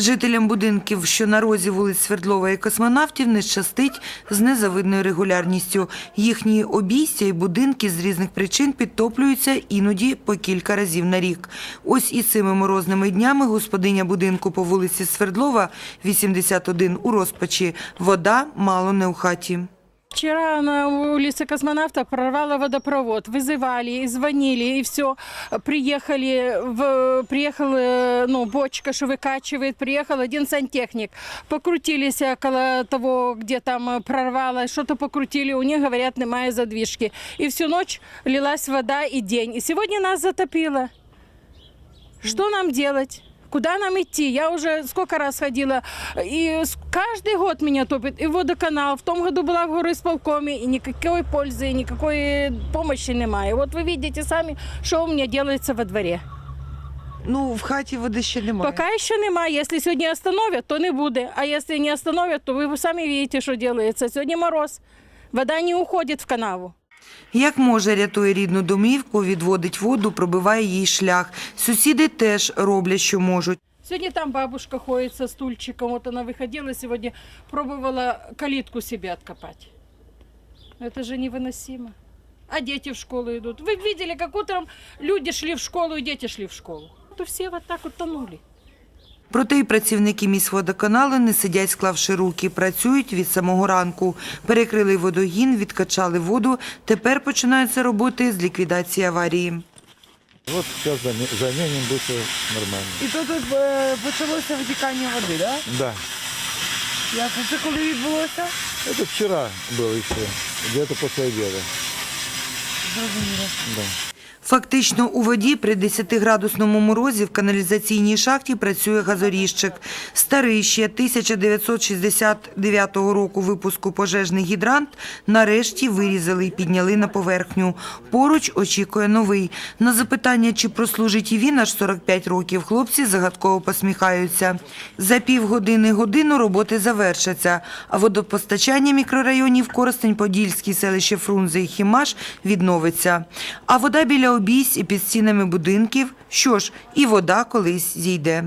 Жителям будинків, що на розі вулиць Свердлова і космонавтів, не щастить з незавидною регулярністю. Їхні обійстя і будинки з різних причин підтоплюються іноді по кілька разів на рік. Ось і цими морозними днями господиня будинку по вулиці Свердлова, 81, у розпачі. Вода мало не у хаті. Вчера на улице космонавтов прорвало водопровод. Вызывали, и звонили, и все. Приехали, в, приехал, э, ну, бочка, что выкачивает, приехал один сантехник. Покрутились около того, где там э, прорвало, что-то покрутили, у них, говорят, немає задвижки. И всю ночь лилась вода и день. И сегодня нас затопило. Что нам делать? Куда нам идти? Я уже сколько раз ходила, и с- каждый год меня топит. И водоканал. В том году была в горосполкоме, и никакой пользы, и никакой помощи немає. Вот вы видите сами, что у меня делается во дворе. Ну, в хаті води ще немає. Пока еще немає. Если сегодня остановят, то не буде. А если не остановят, то вы сами видите, что делается. Сегодня мороз. Вода не уходит в канаву. Як може, рятує рідну домівку, відводить воду, пробиває їй шлях. Сусіди теж роблять, що можуть. Сегодня там бабушка ходит со стульчиком. Вот она выходила сегодня, пробовала калитку себе откопать. Это же невыносимо. А дети в школу идут. Вы видели, как утром люди шли в школу и дети шли в школу. То все вот так вот тонули. Проте й працівники міськводоканалу не сидять, склавши руки, працюють від самого ранку. Перекрили водогін, відкачали воду. Тепер починаються роботи з ліквідації аварії. Вот сейчас заме- заменим, будет всё нормально. І то тут е, почалося витікання води, так? Да, Да? Ясно. Це коли відбулося? это вчера было еще, где-то после обеда. Зрозуміло. Да. Фактично у воді при 10-градусному морозі в каналізаційній шахті працює газоріжчик. Старий ще 1969 року випуску пожежний гідрант нарешті вирізали і підняли на поверхню. Поруч очікує новий. На запитання, чи прослужить і він аж 45 років, хлопці загадково посміхаються. За півгодини годину роботи завершаться, а водопостачання мікрорайонів Коростень-Подільський, селище Фрунзе і Хімаш відновиться. А вода біля обійсть і під стінами будинків, що ж, і вода колись зійде.